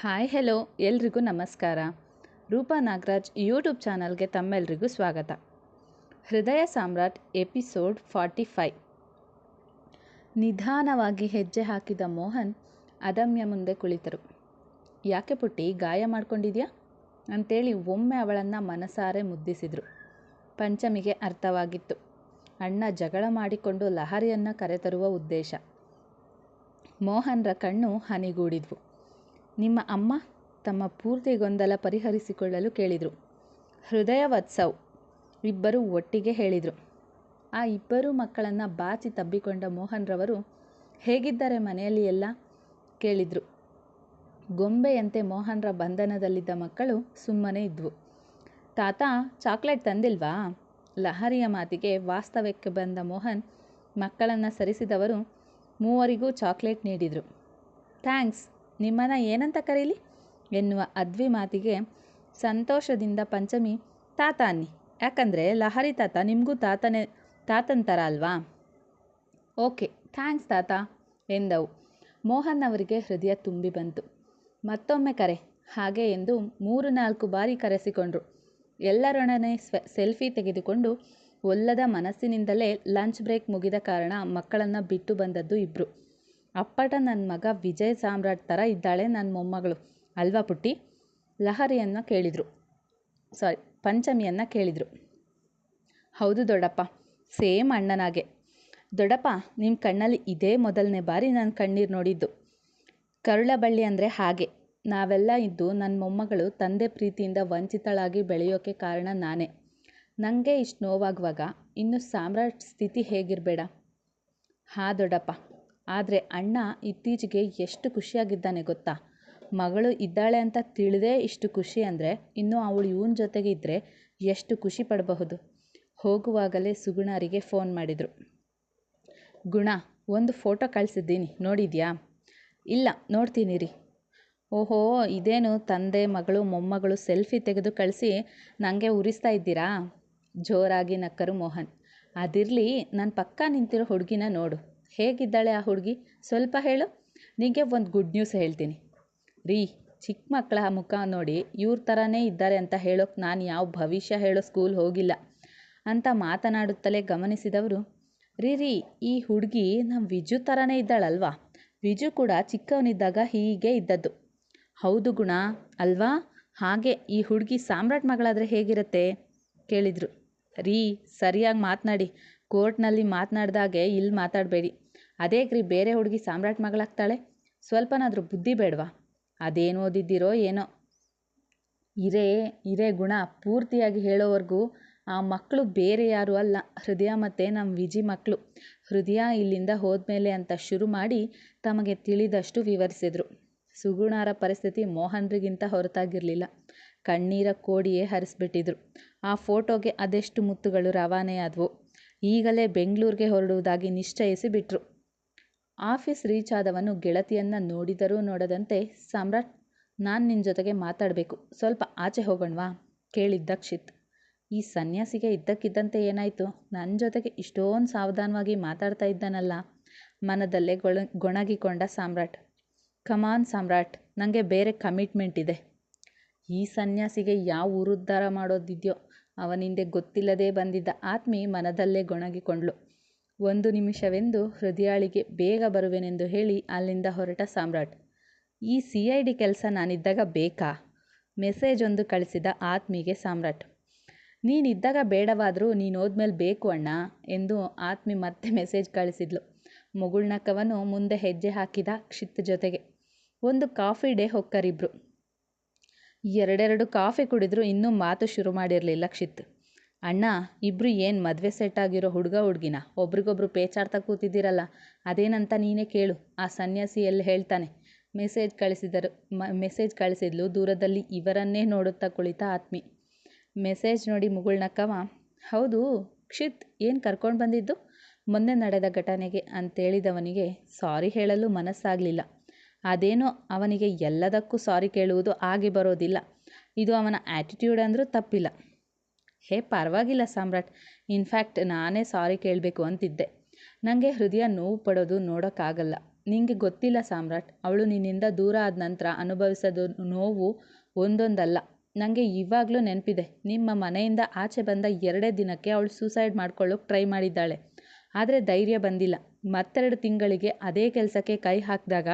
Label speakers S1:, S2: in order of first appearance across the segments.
S1: Hi, hello. ಎಲ್ರಿಗೂ ನಮಸ್ಕಾರ. Roopa Nagaraj YouTube ಚಾನಲ್ಗೆ ತಮ್ಮೆಲ್ರಿಗೂ ಸ್ವಾಗತ. ಹೃದಯ ಸಾಮ್ರಾಟ್ ಎಪಿಸೋಡ್ ಫಾರ್ಟಿ ಫೈವ್. ನಿಧಾನವಾಗಿ ಹೆಜ್ಜೆ ಹಾಕಿದ ಮೋಹನ್ ಅದಮ್ಯ ಮುಂದೆ ಕುಳಿತರು. ಯಾಕೆ ಪುಟ್ಟಿ, ಗಾಯ ಮಾಡ್ಕೊಂಡಿದ್ಯಾ? ಅಂತೇಳಿ ಒಮ್ಮೆ ಅವಳನ್ನು ಮನಸಾರೆ ಮುದ್ದಿಸಿದರು. ಪಂಚಮಿಗೆ ಅರ್ಥವಾಗಿತ್ತು. ಅಣ್ಣ ಜಗಳ ಮಾಡಿಕೊಂಡು ಲಹರಿಯನ್ನು ಕರೆತರುವ ಉದ್ದೇಶ. ಮೋಹನ್ರ ಕಣ್ಣು ಹನಿಗೂಡಿದ್ವು. ನಿಮ್ಮ ಅಮ್ಮ ತಮ್ಮ ಪೂರ್ತಿ ಗೊಂದಲ ಪರಿಹರಿಸಿಕೊಳ್ಳಲು ಕೇಳಿದರು. ಹೃದಯ ವತ್ಸವ್ ಇಬ್ಬರು ಒಟ್ಟಿಗೆ ಹೇಳಿದರು. ಆ ಇಬ್ಬರು ಮಕ್ಕಳನ್ನು ಬಾಚಿ ತಬ್ಬಿಕೊಂಡ ಮೋಹನ್ರವರು ಹೇಗಿದ್ದಾರೆ ಮನೆಯಲ್ಲಿ ಎಲ್ಲ? ಕೇಳಿದರು. ಗೊಂಬೆಯಂತೆ ಮೋಹನ್ರ ಬಂಧನದಲ್ಲಿದ್ದ ಮಕ್ಕಳು ಸುಮ್ಮನೆ ಇದ್ವು. ತಾತ, ಚಾಕ್ಲೇಟ್ ತಂದಿಲ್ವಾ? ಲಹರಿಯ ಮಾತಿಗೆ ವಾಸ್ತವ್ಯಕ್ಕೆ ಬಂದ ಮೋಹನ್ ಮಕ್ಕಳನ್ನು ಸರಿಸಿದವರು ಮೂವರಿಗೂ ಚಾಕ್ಲೇಟ್ ನೀಡಿದರು. ಥ್ಯಾಂಕ್ಸ್ ನಿಮ್ಮನ್ನು ಏನಂತ ಕರೀಲಿ? ಎನ್ನುವ ಅದ್ವಿ ಮಾತಿಗೆ ಸಂತೋಷದಿಂದ ಪಂಚಮಿ ತಾತ ಅನ್ನಿ ಯಾಕಂದರೆ ಲಹರಿ ತಾತ ನಿಮಗೂ ತಾತನೇ ತಾತನ ಅಲ್ವಾ ಓಕೆ, ಥ್ಯಾಂಕ್ಸ್ ತಾತ, ಎಂದವು. ಮೋಹನ್ ಅವರಿಗೆ ಹೃದಯ ತುಂಬಿ ಬಂತು. ಮತ್ತೊಮ್ಮೆ ಕರೆ. ಹಾಗೆ ಎಂದು ಮೂರು ನಾಲ್ಕು ಬಾರಿ ಕರೆಸಿಕೊಂಡ್ರು. ಎಲ್ಲರೊಡನೆ ಸೆಲ್ಫಿ ತೆಗೆದುಕೊಂಡು ಒಲ್ಲದ ಮನಸ್ಸಿನಿಂದಲೇ ಲಂಚ್ ಬ್ರೇಕ್ ಮುಗಿದ ಕಾರಣ ಮಕ್ಕಳನ್ನು ಬಿಟ್ಟು ಬಂದದ್ದು ಇಬ್ಬರು ಅಪ್ಪಟ ನನ್ನ ಮಗ ವಿಜಯ್ ಸಾಮ್ರಾಟ್ ಥರ ಇದ್ದಾಳೆ ನನ್ನ ಮೊಮ್ಮಗಳು. ಅಲ್ವಾ ಪುಟ್ಟಿ? ಲಹರಿಯನ್ನು ಕೇಳಿದರು. ಸಾರಿ, ಪಂಚಮಿಯನ್ನು ಕೇಳಿದರು. ಹೌದು ದೊಡ್ಡಪ್ಪ, ಸೇಮ್ ಅಣ್ಣನಾಗೆ. ದೊಡ್ಡಪ್ಪ ನಿಮ್ಮ ಕಣ್ಣಲ್ಲಿ ಇದೇ ಮೊದಲನೇ ಬಾರಿ ನಾನು ಕಣ್ಣೀರು ನೋಡಿದ್ದು. ಕರುಳಬಳ್ಳಿ ಅಂದರೆ ಹಾಗೆ. ನಾವೆಲ್ಲ ಇದ್ದು ನನ್ನ ಮೊಮ್ಮಗಳು ತಂದೆ ಪ್ರೀತಿಯಿಂದ ವಂಚಿತಳಾಗಿ ಬೆಳೆಯೋಕ್ಕೆ ಕಾರಣ ನಾನೇ. ನನಗೆ ಇಷ್ಟು ನೋವಾಗುವಾಗ ಇನ್ನು ಸಾಮ್ರಾಟ್ ಸ್ಥಿತಿ ಹೇಗಿರಬೇಡ? ಹಾಂ ದೊಡ್ಡಪ್ಪ. ಆದರೆ ಅಣ್ಣ ಇತ್ತೀಚೆಗೆ ಎಷ್ಟು ಖುಷಿಯಾಗಿದ್ದಾನೆ ಗೊತ್ತಾ? ಮಗಳು ಇದ್ದಾಳೆ ಅಂತ ತಿಳಿದೇ ಇಷ್ಟು ಖುಷಿ ಅಂದರೆ ಇನ್ನು ಅವಳು ಇವನ ಜೊತೆಗೆ ಇದ್ದರೆ ಎಷ್ಟು ಖುಷಿ ಪಡಬಹುದು? ಹೋಗುವಾಗಲೇ ಸುಗುಣರಿಗೆ ಫೋನ್ ಮಾಡಿದರು. ಗುಣ, ಒಂದು ಫೋಟೋ ಕಳಿಸಿದ್ದೀನಿ, ನೋಡಿದ್ಯಾ? ಇಲ್ಲ ನೋಡ್ತೀನಿ ರೀ ಓಹೋ, ಇದೇನು ತಂದೆ, ಮಗಳು, ಮೊಮ್ಮಗಳು ಸೆಲ್ಫಿ ತೆಗೆದು ಕಳಿಸಿ ನನಗೆ ಉರಿಸ್ತಾ ಇದ್ದೀರಾ? ಜೋರಾಗಿ ನಕ್ಕರು ಮೋಹನ್. ಅದಿರಲಿ ನನ್ನ ಪಕ್ಕ ನಿಂತಿರೋ ಹುಡುಗಿನ ನೋಡು. ಹೇಗಿದ್ದಾಳೆ ಆ ಹುಡುಗಿ? ಸ್ವಲ್ಪ ಹೇಳು. ನಿಮಗೆ ಒಂದು ಗುಡ್ ನ್ಯೂಸ್ ಹೇಳ್ತೀನಿ. ರೀ ಚಿಕ್ಕ ಮಕ್ಕಳ ಮುಖ ನೋಡಿ ಇವ್ರ ಥರನೇ ಇದ್ದಾರೆ ಅಂತ ಹೇಳೋಕ್ಕೆ ನಾನು ಯಾವ ಭವಿಷ್ಯ ಹೇಳೋ ಸ್ಕೂಲ್ ಹೋಗಿಲ್ಲ ಅಂತ ಮಾತನಾಡುತ್ತಲೇ ಗಮನಿಸಿದವರು, ರೀ ರೀ, ಈ ಹುಡುಗಿ ನಮ್ಮ ವಿಜು ಥರನೇ ಇದ್ದಾಳಲ್ವಾ? ವಿಜು ಕೂಡ ಚಿಕ್ಕವನಿದ್ದಾಗ ಹೀಗೆ ಇದ್ದದ್ದು. ಹೌದು ಗುಣ, ಅಲ್ವಾ? ಹಾಗೆ ಈ ಹುಡುಗಿ ಸಾಮ್ರಾಟ್ ಮಗಳಾದರೆ ಹೇಗಿರುತ್ತೆ? ಕೇಳಿದರು. ರೀ, ಸರಿಯಾಗಿ ಮಾತನಾಡಿ. ಕೋರ್ಟ್ನಲ್ಲಿ ಮಾತನಾಡ್ದಾಗೆ ಇಲ್ಲಿ ಮಾತಾಡಬೇಡಿ. ಅದೇಗ್ರಿ ಬೇರೆ ಹುಡುಗಿ ಸಾಮ್ರಾಟ್ ಮಗಳಾಗ್ತಾಳೆ. ಸ್ವಲ್ಪನಾದರೂ ಬುದ್ಧಿ ಬೇಡವಾ? ಅದೇನು ಓದಿದ್ದೀರೋ ಏನೋ. ಇರೇ ಇರೇ ಗುಣ ಪೂರ್ತಿಯಾಗಿ ಹೇಳೋವರೆಗೂ ಆ ಮಕ್ಕಳು ಬೇರೆ ಯಾರೂ ಅಲ್ಲ. ಹೃದಯ ಮತ್ತು ನಮ್ಮ ವಿಜಿ ಮಕ್ಕಳು ಹೃದಯ ಇಲ್ಲಿಂದ ಹೋದ್ಮೇಲೆ ಅಂತ ಶುರು ಮಾಡಿ ತಮಗೆ ತಿಳಿದಷ್ಟು ವಿವರಿಸಿದರು. ಸುಗುಣಾರ ಪರಿಸ್ಥಿತಿ ಮೋಹನ್ರಿಗಿಂತ ಹೊರತಾಗಿರಲಿಲ್ಲ. ಕಣ್ಣೀರ ಕೋಡಿಯೇ ಹರಿಸ್ಬಿಟ್ಟಿದ್ರು. ಆ ಫೋಟೋಗೆ ಅದೆಷ್ಟು ಮುತ್ತುಗಳು ರವಾನೆಯಾದವು. ಈಗಲೇ ಬೆಂಗಳೂರಿಗೆ ಹೊರಡುವುದಾಗಿ ನಿಶ್ಚಯಿಸಿ ಬಿಟ್ರು ಆಫೀಸ್ ರೀಚ್ ಆದವನು ಗೆಳತಿಯನ್ನ ನೋಡಿದರೂ ನೋಡದಂತೆ, ಸಾಮ್ರಾಟ್, ನಾನು ನಿನ್ನ ಜೊತೆಗೆ ಮಾತಾಡಬೇಕು. ಸ್ವಲ್ಪ ಆಚೆ ಹೋಗೋಣವಾ? ಕೇಳಿದ್ದ ದಕ್ಷಿತ್ ಈ ಸನ್ಯಾಸಿಗೆ ಇದ್ದಕ್ಕಿದ್ದಂತೆ ಏನಾಯಿತು? ನನ್ನ ಜೊತೆಗೆ ಇಷ್ಟೊಂದು ಸಾವಧಾನವಾಗಿ ಮಾತಾಡ್ತಾ ಇದ್ದಾನಲ್ಲ. ಮನದಲ್ಲೇ ಗೊಳ, ಗೊಣಗಿಕೊಂಡ ಸಾಮ್ರಾಟ್. ಕಮಾನ್ ಸಾಮ್ರಾಟ್ ನನಗೆ ಬೇರೆ ಕಮಿಟ್ಮೆಂಟ್ ಇದೆ. ಈ ಸನ್ಯಾಸಿಗೆ ಯಾವ ಊರುದ್ಧಾರ ಮಾಡೋದಿದ್ಯೋ, ಅವನಿಂದೆ ಗೊತ್ತಿಲ್ಲದೆ ಬಂದಿದ್ದ ಆತ್ಮಿ ಮನದಲ್ಲೇ ಗೊಣಗಿಕೊಂಡ್ಳು. ಒಂದು ನಿಮಿಷವೆಂದು ಹೃದಯಾಳಿಗೆ ಬೇಗ ಬರುವೆನೆಂದು ಹೇಳಿ ಅಲ್ಲಿಂದ ಹೊರಟ ಸಾಮ್ರಾಟ್. ಈ ಸಿ ಐ ಡಿ ಕೆಲಸ ನಾನಿದ್ದಾಗ ಬೇಕಾ? ಮೆಸೇಜ್ ಒಂದು ಕಳಿಸಿದ ಆತ್ಮಿಗೆ ಸಾಮ್ರಾಟ್. ನೀನಿದ್ದಾಗ ಬೇಡವಾದರೂ ನೀನು ಹೋದ್ಮೇಲೆ ಬೇಕು ಅಣ್ಣ ಎಂದು ಆತ್ಮಿ ಮತ್ತೆ ಮೆಸೇಜ್ ಕಳಿಸಿದ್ಲು. ಮುಗುಳ್ನಕ್ಕವನು ಮುಂದೆ ಹೆಜ್ಜೆ ಹಾಕಿದ ಕ್ಷಿತ್ ಜೊತೆಗೆ. ಒಂದು ಕಾಫಿ ಡೇ ಹೊಕ್ಕರಿಬ್ರು. ಎರಡೆರಡು ಕಾಫಿ ಕುಡಿದ್ರು ಇನ್ನೂ ಮಾತು ಶುರು ಮಾಡಿರಲಿಲ್ಲ ಕ್ಷಿತ್. ಅಣ್ಣ ಇಬ್ಬರು ಏನು ಮದುವೆ ಸೆಟ್ ಆಗಿರೋ ಹುಡುಗ ಹುಡುಗಿನ? ಒಬ್ರಿಗೊಬ್ರು ಪೇಚಾಡ್ತಾ ಕೂತಿದ್ದೀರಲ್ಲ, ಅದೇನಂತ ನೀನೇ ಕೇಳು. ಆ ಸನ್ಯಾಸಿ ಎಲ್ಲಿ ಹೇಳ್ತಾನೆ? ಮೆಸೇಜ್ ಕಳಿಸಿದರು ಮೆಸೇಜ್ ಕಳಿಸಿದ್ಲು ದೂರದಲ್ಲಿ ಇವರನ್ನೇ ನೋಡುತ್ತಾ ಕುಳಿತ ಆತ್ಮಿ. ಮೆಸೇಜ್ ನೋಡಿ ಮುಗುಳ್ನಕ್ಕವ ಹೌದು, ಕ್ಷಿತ್ ಏನು ಕರ್ಕೊಂಡು ಬಂದಿದ್ದು? ಮೊನ್ನೆ ನಡೆದ ಘಟನೆಗೆ ಅಂತೇಳಿದವನಿಗೆ ಸಾರಿ ಹೇಳಲು ಮನಸ್ಸಾಗಲಿಲ್ಲ. ಅದೇನೋ ಅವನಿಗೆ ಎಲ್ಲದಕ್ಕೂ ಸಾರಿ ಕೇಳುವುದು ಆಗಿ ಬರೋದಿಲ್ಲ. ಇದು ಅವನ ಆ್ಯಟಿಟ್ಯೂಡ್ ಅಂದರೂ ತಪ್ಪಿಲ್ಲ. ಹೇ, ಪರವಾಗಿಲ್ಲ ಸಾಮ್ರಾಟ್. ಇನ್ಫ್ಯಾಕ್ಟ್ ನಾನೇ ಸಾರಿ ಕೇಳಬೇಕು ಅಂತಿದ್ದೆ. ನನಗೆ ಹೃದಯ ನೋವು ಪಡೋದು ನೋಡೋಕ್ಕಾಗಲ್ಲ. ನಿಂಗೆ ಗೊತ್ತಿಲ್ಲ ಸಾಮ್ರಾಟ್, ಅವಳು ನಿನ್ನಿಂದ ದೂರ ಆದ ನಂತರ ಅನುಭವಿಸೋದು ನೋವು ಒಂದೊಂದಲ್ಲ. ನನಗೆ ಇವಾಗಲೂ ನೆನಪಿದೆ, ನಿಮ್ಮ ಮನೆಯಿಂದ ಆಚೆ ಬಂದ ಎರಡೇ ದಿನಕ್ಕೆ ಅವಳು ಸೂಸೈಡ್ ಮಾಡ್ಕೊಳ್ಳೋಕೆ ಟ್ರೈ ಮಾಡಿದ್ದಾಳೆ. ಆದರೆ ಧೈರ್ಯ ಬಂದಿಲ್ಲ. ಮತ್ತೆರಡು ತಿಂಗಳಿಗೆ ಅದೇ ಕೆಲಸಕ್ಕೆ ಕೈ ಹಾಕಿದಾಗ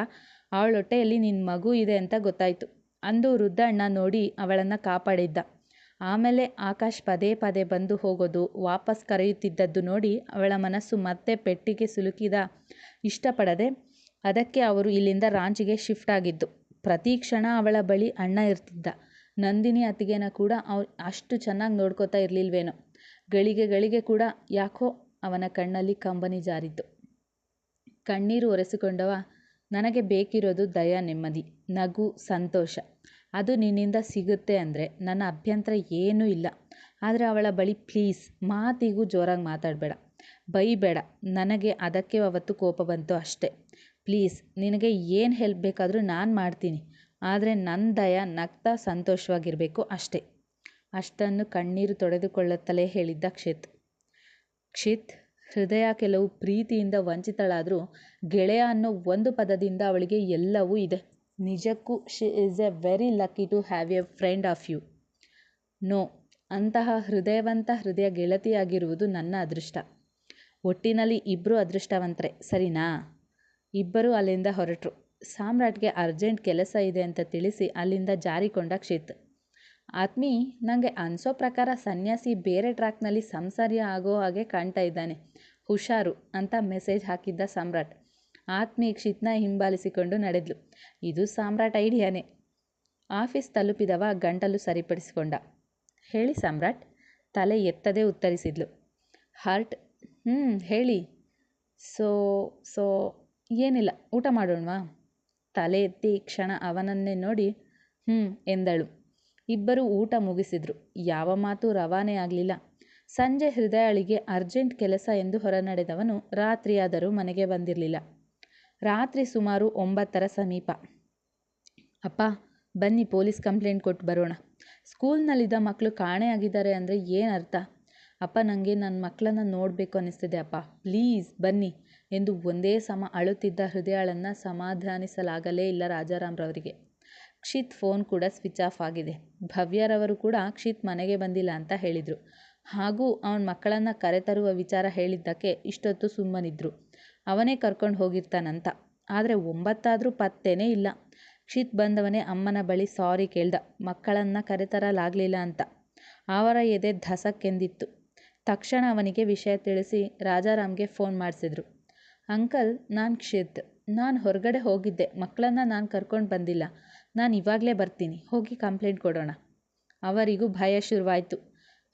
S1: ಅವಳ ಹೊಟ್ಟೆಯಲ್ಲಿ ನಿನ್ನ ಮಗು ಇದೆ ಅಂತ ಗೊತ್ತಾಯಿತು. ಅಂದು ವೃದ್ಧಣ್ಣ ನೋಡಿ ಅವಳನ್ನು ಕಾಪಾಡಿದ್ದ. ಆಮೇಲೆ ಆಕಾಶ್ ಪದೇ ಪದೇ ಬಂದು ಹೋಗೋದು, ವಾಪಸ್ ಕರೆಯುತ್ತಿದ್ದದ್ದು ನೋಡಿ ಅವಳ ಮನಸ್ಸು ಮತ್ತೆ ಪೆಟ್ಟಿಗೆ ಸಿಲುಕಿದ. ಇಷ್ಟಪಡದೆ ಅದಕ್ಕೆ ಅವರು ಇಲ್ಲಿಂದ ರಾಂಚಿಗೆ ಶಿಫ್ಟ್ ಆಗಿದ್ದು. ಪ್ರತಿ ಕ್ಷಣ ಅವಳ ಬಳಿ ಅಣ್ಣ ಇರ್ತಿದ್ದ. ನಂದಿನಿ ಅತ್ತಿಗೆನ ಕೂಡ ಅವ್ ಅಷ್ಟು ಚೆನ್ನಾಗಿ ನೋಡ್ಕೋತಾ ಇರಲಿಲ್ವೇನೋ. ಗಳಿಗೆ ಗಳಿಗೆ ಕೂಡ ಯಾಕೋ ಅವನ ಕಣ್ಣಲ್ಲಿ ಕಂಬನಿ ಜಾರಿತ್ತು ಕಣ್ಣೀರು ಒರೆಸಿಕೊಂಡವ, ನನಗೆ ಬೇಕಿರೋದು ದಯ ನೆಮ್ಮದಿ, ನಗು, ಸಂತೋಷ. ಅದು ನಿನ್ನಿಂದ ಸಿಗುತ್ತೆ ಅಂದರೆ ನನ್ನ ಅಭ್ಯಂತರ ಏನೂ ಇಲ್ಲ. ಆದರೆ ಅವಳ ಬಳಿ ಪ್ಲೀಸ್ ಮಾತಿಗೂ ಜೋರಾಗಿ ಮಾತಾಡಬೇಡ. ಬೈಬೇಡ. ನನಗೆ ಅದಕ್ಕೆ ಅವತ್ತು ಕೋಪ ಬಂತು ಅಷ್ಟೇ. ಪ್ಲೀಸ್ ನಿನಗೆ ಏನು ಹೆಲ್ಪ್ ಬೇಕಾದರೂ ನಾನು ಮಾಡ್ತೀನಿ. ಆದರೆ ನನ್ನ ದಯ, ನಗ್ತಾ ಸಂತೋಷವಾಗಿರಬೇಕು ಅಷ್ಟೇ. ಅಷ್ಟನ್ನು ಕಣ್ಣೀರು ತೊಡೆದುಕೊಳ್ಳುತ್ತಲೇ ಹೇಳಿದ್ದ ಕ್ಷಿತ್. ಕ್ಷಿತ್, ಹೃದಯ ಕೆಲವು ಪ್ರೀತಿಯಿಂದ ವಂಚಿತಳಾದರೂ ಗೆಳೆಯ ಅನ್ನೋ ಒಂದು ಪದದಿಂದ ಅವಳಿಗೆ ಎಲ್ಲವೂ ಇದೆ. ನಿಜಕ್ಕೂ she is a very lucky to have a friend of you know ಅಂತಹ ಹೃದಯವಂತ ಹೃದಯ ಗೆಳತಿಯಾಗಿರುವುದು ನನ್ನ ಅದೃಷ್ಟ. ಒಟ್ಟಿನಲ್ಲಿ ಇಬ್ಬರು ಅದೃಷ್ಟವಂತರೆ, ಸರಿನಾ? ಇಬ್ಬರೂ ಅಲ್ಲಿಂದ ಹೊರಟರು. ಸಾಮ್ರಾಟ್ಗೆ ಅರ್ಜೆಂಟ್ ಕೆಲಸ ಇದೆ ಅಂತ ತಿಳಿಸಿ ಅಲ್ಲಿಂದ ಜಾರಿಕೊಂಡ ಕ್ಷೇತ್. ಆತ್ಮಿ ನನಗೆ ಅನಿಸೋ ಪ್ರಕಾರ ಸನ್ಯಾಸಿ ಬೇರೆ ಟ್ರ್ಯಾಕ್ನಲ್ಲಿ ಸಂಸಾರ್ಯ ಆಗೋ ಹಾಗೆ ಕಾಣ್ತಾ ಇದ್ದಾನೆ. ಹುಷಾರು, ಅಂತ ಮೆಸೇಜ್ ಹಾಕಿದ್ದ ಸಾಮ್ರಾಟ್. ಆತ್ಮಿ ಕ್ಷಿತ್ನ ಹಿಂಬಾಲಿಸಿಕೊಂಡು ನಡೆದ್ಲು. ಇದು ಸಾಮ್ರಾಟ್ ಐಡಿಯಾನೇ. ಆಫೀಸ್ ತಲುಪಿದವ ಗಂಟಲು ಸರಿಪಡಿಸಿಕೊಂಡ. ಹೇಳಿ ಸಾಮ್ರಾಟ್, ತಲೆ ಎತ್ತದೇ ಉತ್ತರಿಸಿದ್ಲು. ಹಾರ್ಟ್ ಹ್ಞೂ ಹೇಳಿ. ಸೋ ಸೋ, ಏನಿಲ್ಲ, ಊಟ ಮಾಡೋಣವಾ? ತಲೆ ಎತ್ತಿ ಕ್ಷಣ ಅವನನ್ನೇ ನೋಡಿ ಹ್ಞೂ ಎಂದಳು. ಇಬ್ಬರು ಊಟ ಮುಗಿಸಿದ್ರು. ಯಾವ ಮಾತು ರವಾನೆ ಆಗಲಿಲ್ಲ. ಸಂಜೆ ಹೃದಯಳಿಗೆ ಅರ್ಜೆಂಟ್ ಕೆಲಸ ಎಂದು ಹೊರನಡೆದವನು ರಾತ್ರಿಯಾದರೂ ಮನೆಗೆ ಬಂದಿರಲಿಲ್ಲ. ರಾತ್ರಿ ಸುಮಾರು ಒಂಬತ್ತರ ಸಮೀಪ. ಅಪ್ಪ, ಬನ್ನಿ ಪೊಲೀಸ್ ಕಂಪ್ಲೇಂಟ್ ಕೊಟ್ಟು ಬರೋಣ. ಸ್ಕೂಲ್ನಲ್ಲಿದ್ದ ಮಕ್ಕಳು ಕಾಣೆಯಾಗಿದ್ದಾರೆ ಅಂದರೆ ಏನು ಅರ್ಥ? ಅಪ್ಪ ನನಗೆ ನನ್ನ ಮಕ್ಕಳನ್ನ ನೋಡಬೇಕು ಅನ್ನಿಸ್ತಿದೆ ಅಪ್ಪ. ಪ್ಲೀಸ್ ಬನ್ನಿ ಎಂದು ಒಂದೇ ಸಮ ಅಳುತ್ತಿದ್ದ ಹೃದಯಳನ್ನು ಸಮಾಧಾನಿಸಲಾಗಲೇ ಇಲ್ಲ ರಾಜಾರಾಮ್ರವರಿಗೆ. ಕ್ಷಿತ್ ಫೋನ್ ಕೂಡ ಸ್ವಿಚ್ ಆಫ್ ಆಗಿದೆ. ಭವ್ಯರವರು ಕೂಡ ಕ್ಷಿತ್ ಮನೆಗೆ ಬಂದಿಲ್ಲ ಅಂತ ಹೇಳಿದರು. ಹಾಗೂ ಅವನ ಮಕ್ಕಳನ್ನು ಕರೆತರುವ ವಿಚಾರ ಹೇಳಿದ್ದಕ್ಕೆ ಇಷ್ಟೊತ್ತು ಸುಮ್ಮನಿದ್ರು. ಅವನೇ ಕರ್ಕೊಂಡು ಹೋಗಿರ್ತಾನಂತ. ಆದರೆ ಒಂಬತ್ತಾದರೂ ಪತ್ತೇನೇ ಇಲ್ಲ. ಕ್ಷಿತ್ ಬಂದವನೇ ಅಮ್ಮನ ಬಳಿ ಸಾರಿ ಕೇಳ್ದ. ಮಕ್ಕಳನ್ನು ಕರೆತರಲಾಗಲಿಲ್ಲ ಅಂತ. ಅವರ ಎದೆ ಧಸಕ್ಕೆಂದಿತ್ತು. ತಕ್ಷಣ ಅವನಿಗೆ ವಿಷಯ ತಿಳಿಸಿ ರಾಜಾರಾಮ್ಗೆ ಫೋನ್ ಮಾಡಿಸಿದ್ರು. ಅಂಕಲ್, ನಾನು ಕ್ಷಿತ್. ನಾನು ಹೊರಗಡೆ ಹೋಗಿದ್ದೆ. ಮಕ್ಕಳನ್ನು ನಾನು ಕರ್ಕೊಂಡು ಬಂದಿಲ್ಲ. ನಾನು ಇವಾಗಲೇ ಬರ್ತೀನಿ. ಹೋಗಿ ಕಂಪ್ಲೇಂಟ್ ಕೊಡೋಣ. ಅವರಿಗೂ ಭಯ ಶುರುವಾಯಿತು.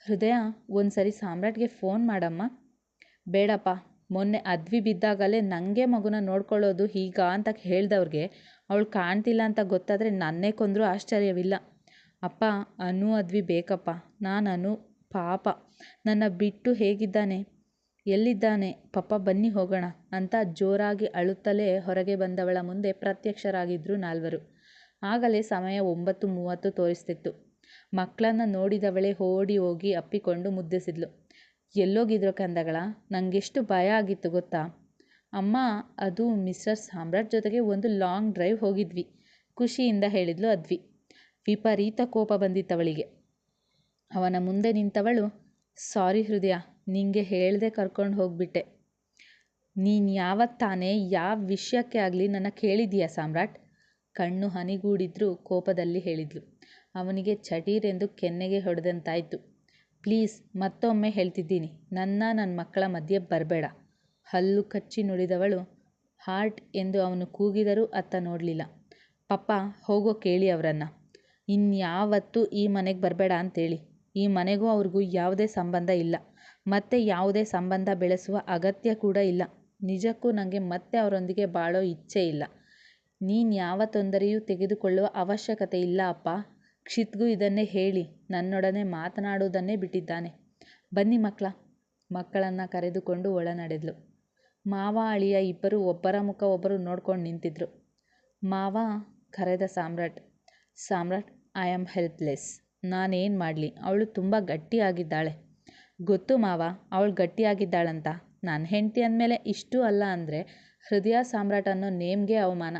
S1: ಹೃದಯ ಒಂದು ಸರಿ ಸಾಮ್ರಾಟ್ಗೆ ಫೋನ್ ಮಾಡಮ್ಮ. ಬೇಡಪ್ಪ. ಮೊನ್ನೆ ಅದ್ವಿ ಬಿದ್ದಾಗಲೇ ನನಗೆ ಮಗುನ ನೋಡ್ಕೊಳ್ಳೋದು ಈಗ ಅಂತ ಹೇಳಿದವ್ರಿಗೆ, ಅವಳು ಕಾಣ್ತಿಲ್ಲ ಅಂತ ಗೊತ್ತಾದರೆ ನನ್ನೇ ಕೊಂದರೂ ಆಶ್ಚರ್ಯವಿಲ್ಲ. ಅಪ್ಪ, ಅನು ಅದ್ವಿ ಬೇಕಪ್ಪ. ನಾನು ಅನು ಪಾಪ. ನನ್ನ ಬಿಟ್ಟು ಹೇಗಿದ್ದಾನೆ? ಎಲ್ಲಿದ್ದಾನೆ? ಪಪ್ಪ, ಬನ್ನಿ ಹೋಗೋಣ ಅಂತ ಜೋರಾಗಿ ಅಳುತ್ತಲೇ ಹೊರಗೆ ಬಂದವಳ ಮುಂದೆ ಪ್ರತ್ಯಕ್ಷರಾಗಿದ್ದರು ನಾಲ್ವರು. ಆಗಲೇ ಸಮಯ ಒಂಬತ್ತು ಮೂವತ್ತು ತೋರಿಸ್ತಿತ್ತು. ಮಕ್ಕಳನ್ನು ನೋಡಿದವಳೇ ಓಡಿ ಹೋಗಿ ಅಪ್ಪಿಕೊಂಡು ಮುದ್ದಿಸಿದ್ಲು. ಎಲ್ಲೋಗಿದ್ರು ಕಂದಗಳ? ನನಗೆಷ್ಟು ಭಯ ಆಗಿತ್ತು ಗೊತ್ತಾ? ಅಮ್ಮ, ಅದು ಮಿಸ್ಟರ್ ಸಾಮ್ರಾಟ್ ಜೊತೆಗೆ ಒಂದು ಲಾಂಗ್ ಡ್ರೈವ್ ಹೋಗಿದ್ವಿ. ಖುಷಿಯಿಂದ ಹೇಳಿದ್ಲು ಅದ್ವಿ. ವಿಪರೀತ ಕೋಪ ಬಂದಿತ್ತವಳಿಗೆ. ಅವನ ಮುಂದೆ ನಿಂತವಳು, ಸಾರಿ ಹೃದಯ, ನಿಂಗೆ ಹೇಳ್ದೆ ಕರ್ಕೊಂಡು ಹೋಗ್ಬಿಟ್ಟೆ. ನೀನು ಯಾವತ್ತಾನೆ ಯಾವ ವಿಷಯಕ್ಕೆ ಆಗಲಿ ನನ್ನ ಕೇಳಿದೀಯಾ ಸಾಮ್ರಾಟ್? ಕಣ್ಣು ಹನಿಗೂಡಿದ್ರು ಕೋಪದಲ್ಲಿ ಹೇಳಿದ್ಲು. ಅವನಿಗೆ ಚಟೀರೆಂದು ಕೆನ್ನೆಗೆ ಹೊಡೆದಂತಾಯಿತು. ಪ್ಲೀಸ್ ಮತ್ತೊಮ್ಮೆ ಹೇಳ್ತಿದ್ದೀನಿ. ನನ್ನ ನನ್ನ ಮಕ್ಕಳ ಮಧ್ಯೆ ಬರಬೇಡ. ಹಲ್ಲು ಕಚ್ಚಿ ನುಡಿದವಳು ಹಾರ್ಟ್ ಎಂದು ಅವನು ಕೂಗಿದರೂ ಅತ್ತ ನೋಡಲಿಲ್ಲ. ಪಪ್ಪ, ಹೋಗೋ ಕೇಳಿ ಅವರನ್ನು. ಇನ್ಯಾವತ್ತೂ ಈ ಮನೆಗೆ ಬರಬೇಡ ಅಂತೇಳಿ. ಈ ಮನೆಗೂ ಅವ್ರಿಗೂ ಯಾವುದೇ ಸಂಬಂಧ ಇಲ್ಲ. ಮತ್ತೆ ಯಾವುದೇ ಸಂಬಂಧ ಬೆಳೆಸುವ ಅಗತ್ಯ ಕೂಡ ಇಲ್ಲ. ನಿಜಕ್ಕೂ ನನಗೆ ಮತ್ತೆ ಅವರೊಂದಿಗೆ ಬಾಳೋ ಇಚ್ಛೆ ಇಲ್ಲ. ನೀನು ಯಾವ ತೊಂದರೆಯೂ ತೆಗೆದುಕೊಳ್ಳುವ ಅವಶ್ಯಕತೆ ಇಲ್ಲ ಅಪ್ಪ. ಕ್ಷಿತ್ಗೂ ಇದನ್ನೇ ಹೇಳಿ, ನನ್ನೊಡನೆ ಮಾತನಾಡುವುದನ್ನೇ ಬಿಟ್ಟಿದ್ದಾನೆ. ಬನ್ನಿ ಮಕ್ಕಳ, ಮಕ್ಕಳನ್ನು ಕರೆದುಕೊಂಡು ಒಳನಡೆದ್ಲು. ಮಾವ ಅಳಿಯ ಇಬ್ಬರು ಒಬ್ಬರ ಮುಖ ಒಬ್ಬರು ನೋಡ್ಕೊಂಡು ನಿಂತಿದ್ರು. ಮಾವ ಕರೆದ Samrat Samrat I am helpless ನಾನೇನು ಮಾಡಲಿ? ಅವಳು ತುಂಬ ಗಟ್ಟಿಯಾಗಿದ್ದಾಳೆ. ಗೊತ್ತು ಮಾವ, ಅವಳು ಗಟ್ಟಿಯಾಗಿದ್ದಾಳಂತ. ನನ್ನ ಹೆಂಡತಿ ಅಂದಮೇಲೆ ಇಷ್ಟು ಅಲ್ಲ ಅಂದರೆ ಹೃದಯ ಸಾಮ್ರಾಟ್ ಅನ್ನೋ ನೇಮ್ಗೆ ಅವಮಾನ.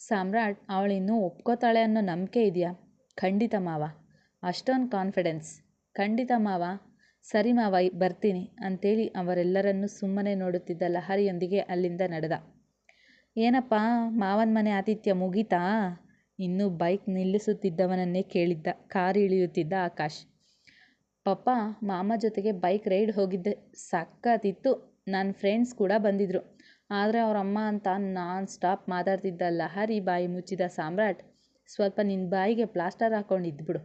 S1: ಸಾಮ್ರಾಟ್, ಅವಳಿನ್ನೂ ಒಪ್ಕೋತಾಳೆ ಅನ್ನೋ ನಂಬಿಕೆ ಇದೆಯಾ? ಖಂಡಿತ ಮಾವ. ಅಷ್ಟೊಂದು ಕಾನ್ಫಿಡೆನ್ಸ್ ಖಂಡಿತ ಮಾವ. ಸರಿ ಮಾವ ಬರ್ತೀನಿ ಅಂತೇಳಿ ಅವರೆಲ್ಲರನ್ನೂ ಸುಮ್ಮನೆ ನೋಡುತ್ತಿದ್ದ ಲಹರಿಯೊಂದಿಗೆ ಅಲ್ಲಿಂದ ನಡೆದ. ಏನಪ್ಪ, ಮಾವನ ಮನೆ ಆತಿಥ್ಯ ಮುಗೀತಾ? ಇನ್ನೂ ಬೈಕ್ ನಿಲ್ಲಿಸುತ್ತಿದ್ದವನನ್ನೇ ಕೇಳಿದ್ದ, ಕಾರ್ ಇಳಿಯುತ್ತಿದ್ದ ಆಕಾಶ್. ಪಪ್ಪ, ಮಾಮ ಜೊತೆಗೆ ಬೈಕ್ ರೈಡ್ ಹೋಗಿದ್ದೆ. ಸಕ್ಕತ್ತಿತ್ತು ನನ್ನ ಫ್ರೆಂಡ್ಸ್ ಕೂಡ ಬಂದಿದ್ದರು ಆದರೆ ಅವರಮ್ಮ ಅಂತ ನಾನ್ ಸ್ಟಾಪ್ ಮಾತಾಡ್ತಿದ್ದ ಲಹರಿ ಬಾಯಿ ಮುಚ್ಚಿದ ಸಾಮ್ರಾಟ್ ಸ್ವಲ್ಪ ನಿನ್ನ ಬಾಯಿಗೆ ಪ್ಲಾಸ್ಟರ್ ಹಾಕ್ಕೊಂಡು ಇದ್ಬಿಡು.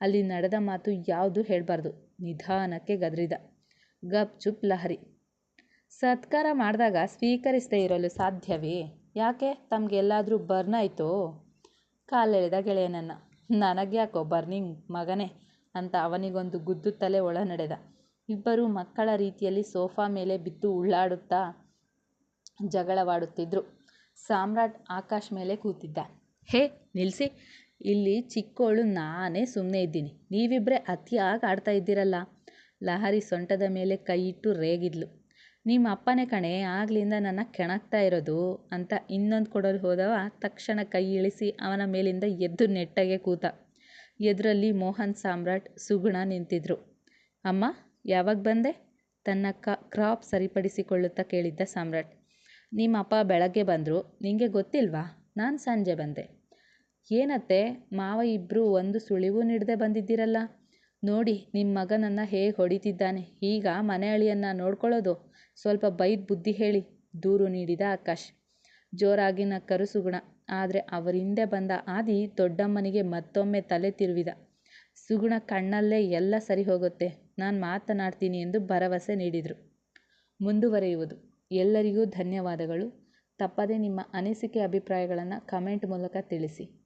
S1: ಅಲ್ಲಿ ನಡೆದ ಮಾತು ಯಾವುದೂ ಹೇಳಬಾರ್ದು. ನಿಧಾನಕ್ಕೆ ಗದರಿದ. ಗಪ್ ಚುಪ್ ಲಹರಿ. ಸತ್ಕಾರ ಮಾಡಿದಾಗ ಸ್ವೀಕರಿಸದೇ ಇರಲು ಸಾಧ್ಯವೇ? ಯಾಕೆ? ತಮಗೆಲ್ಲಾದರೂ ಬರ್ನ್ ಆಯಿತೋ? ಕಾಲೆಳೆದ ಗೆಳೆಯನನ್ನ. ನನಗ್ಯಾಕೋ ಬರ್ನಿಂಗ್ ಮಗನೇ ಅಂತ ಅವನಿಗೊಂದು ಗುದ್ದುತ್ತಲೇ ಒಳ ನಡೆದ ಇಬ್ಬರು ಮಕ್ಕಳ ರೀತಿಯಲ್ಲಿ ಸೋಫಾ ಮೇಲೆ ಬಿದ್ದು ಉಳ್ಳಾಡುತ್ತಾ ಜಗಳವಾಡುತ್ತಿದ್ದರು ಸಾಮ್ರಾಟ್ ಆಕಾಶ್ ಮೇಲೆ ಕೂತಿದ್ದ. ಹೇ ನಿಲ್ಲಿಸಿ ಇಲ್ಲಿ ಚಿಕ್ಕೋಳು ನಾನೇ ಸುಮ್ಮನೆ ಇದ್ದೀನಿ. ನೀವಿಬ್ಬರೇ ಅತಿಯಾಗಿ ಆಡ್ತಾ ಇದ್ದೀರಲ್ಲ. ಲಹರಿ ಸೊಂಟದ ಮೇಲೆ ಕೈ ಇಟ್ಟು ರೇಗಿದ್ಲು. ನಿಮ್ಮ ಅಪ್ಪನೇ ಕಣೆ, ಆಗ್ಲಿಂದ ನನ್ನ ಕೆಣಕ್ತಾ ಇರೋದು ಅಂತ ಇನ್ನೊಂದು ಕೊಡಲು ಹೋದವ ತಕ್ಷಣ ಕೈ ಇಳಿಸಿ ಅವನ ಮೇಲಿಂದ ಎದ್ದು ನೆಟ್ಟಗೆ ಕೂತ. ಎದುರಲ್ಲಿ ಮೋಹನ್ ಸಾಮ್ರಾಟ್, ಸುಗುಣ ನಿಂತಿದ್ರು. ಅಮ್ಮ, ಯಾವಾಗ ಬಂದೆ? ತನ್ನ ಕ, ಕ್ರಾಪ್ ಸರಿಪಡಿಸಿಕೊಳ್ಳುತ್ತಾ ಕೇಳಿದ್ದ ಸಾಮ್ರಾಟ್. ನಿಮ್ಮ ಅಪ್ಪ ಬೆಳಗ್ಗೆ ಬಂದರು. ನಿಮಗೆ ಗೊತ್ತಿಲ್ವಾ? ನಾನು ಸಂಜೆ ಬಂದೆ. ಏನತ್ತೆ, ಮಾವ ಇಬ್ಬರು ಒಂದು ಸುಳಿವು ನೀಡದೆ ಬಂದಿದ್ದೀರಲ್ಲ? ನೋಡಿ ನಿಮ್ಮ ಮಗನನ್ನು ಹೇಗೆ ಹೊಡಿತಿದ್ದಾನೆ? ಈಗ ಮನೆ ಅಳಿಯನ್ನ ನೋಡ್ಕೊಳ್ಳೋದು? ಸ್ವಲ್ಪ ಬೈದ್ ಬುದ್ಧಿ ಹೇಳಿ, ದೂರು ನೀಡಿದ ಆಕಾಶ್. ಜೋರಾಗಿ ನಕ್ಕರು ಸುಗುಣ. ಆದರೆ ಅವರಿಂದೆ ಬಂದ ಆದಿ ದೊಡ್ಡಮ್ಮನಿಗೆ ಮತ್ತೊಮ್ಮೆ ತಲೆ ತಿರುವಿದ. ಸುಗುಣ ಕಣ್ಣಲ್ಲೇ ಎಲ್ಲ ಸರಿ ಹೋಗುತ್ತೆ. ನಾನು ಮಾತನಾಡ್ತೀನಿ ಎಂದು ಭರವಸೆ ನೀಡಿದರು. ಮುಂದುವರೆಯುವುದು. ಎಲ್ಲರಿಗೂ ಧನ್ಯವಾದಗಳು. ತಪ್ಪದೇ ನಿಮ್ಮ ಅನಿಸಿಕೆ ಅಭಿಪ್ರಾಯಗಳನ್ನು ಕಮೆಂಟ್ ಮೂಲಕ ತಿಳಿಸಿ.